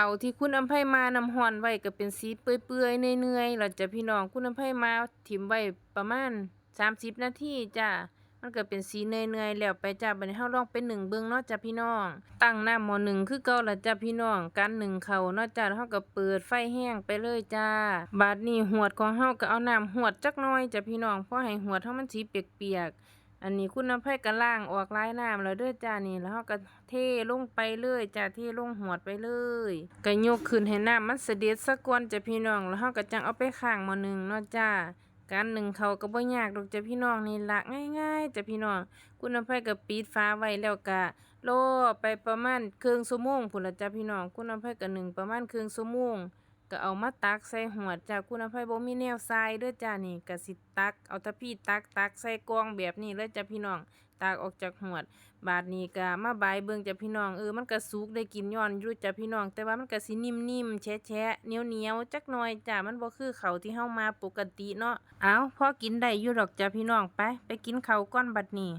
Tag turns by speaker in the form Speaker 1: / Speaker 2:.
Speaker 1: ขาที่คุณอำไพมาน้ำร้อนไว้ก็เป็นสีเปื่อยๆเนื่อยๆแล้วจะพี่น้องคุณอำไพมาถิ่มไว้ประมาณ30นาทีจ้ะมันก็เป็นสีเนื่อยๆแล้วไปจ้ะบัดนี้เฮาลองไปนึ่งเบิ่งเนาะจ้ะพี่น้อง ตั้งหน้ำหม้อหนึ่งคือเก่าล่ะจ้ะพี่น้องการนึ่งเขาเนาะจ้ะเฮาก็เปิดไฟแห้งไปเลยจ้าบาดนี้หวดของเฮาก็เอาน้ำหวดจักหน่อยจ้ะพี่น้องเพราะให้หวดเฮามันสีเปียกๆ อันนี้คุณน้ำไผ่ก็ล้างออกหลายน้ำแล้วเด้อจ้านี่แล้วเราก็เทลงไปเลยจ้าเทลงหวดไปเลยก็ยกขึ้นให้น้ำมันเสด็จสักก่อนจ้ะพี่น้อง แล้วเราก็จังเอาไปข้างม้อหนึ่งเนาะจ้าการหนึ่งเขาก็บ่ยากดอกจ้ะพี่น้องนี่ละง่ายๆจ้ะพี่น้อง คุณน้ำไผ่ก็ปิดฝาไว้แล้วก็รอไปประมาณครึ่งชั่วโมงพุ่นละจ้ะพี่น้อง คุณน้ำไผ่ก็นึ่งประมาณครึ่งชั่วโมง ก็เอามาตักใส่หวดจ้าคุณอภัยบ่มีแนวทรายเด้อจ้านี่ก็สิตัก เอาตะพี่ตักตักใส่กองแบบนี้เลยจ้าพี่น้องตักออกจากหวด บาดนี้ก็มาบายเบิ่งจ้าพี่น้องเออมันก็สุกได้กินย้อนอยู่จ้าพี่น้อง แต่ว่ามันก็สินิ่มๆแฉะๆเหนียวๆจักหน่อยจ้ามันบ่คือข้าที่เฮามาปกติเนาะเอาพอกินได้อยู่ดอกจ้าพี่น้องไป ไปกินเขาก่อนบัดนี้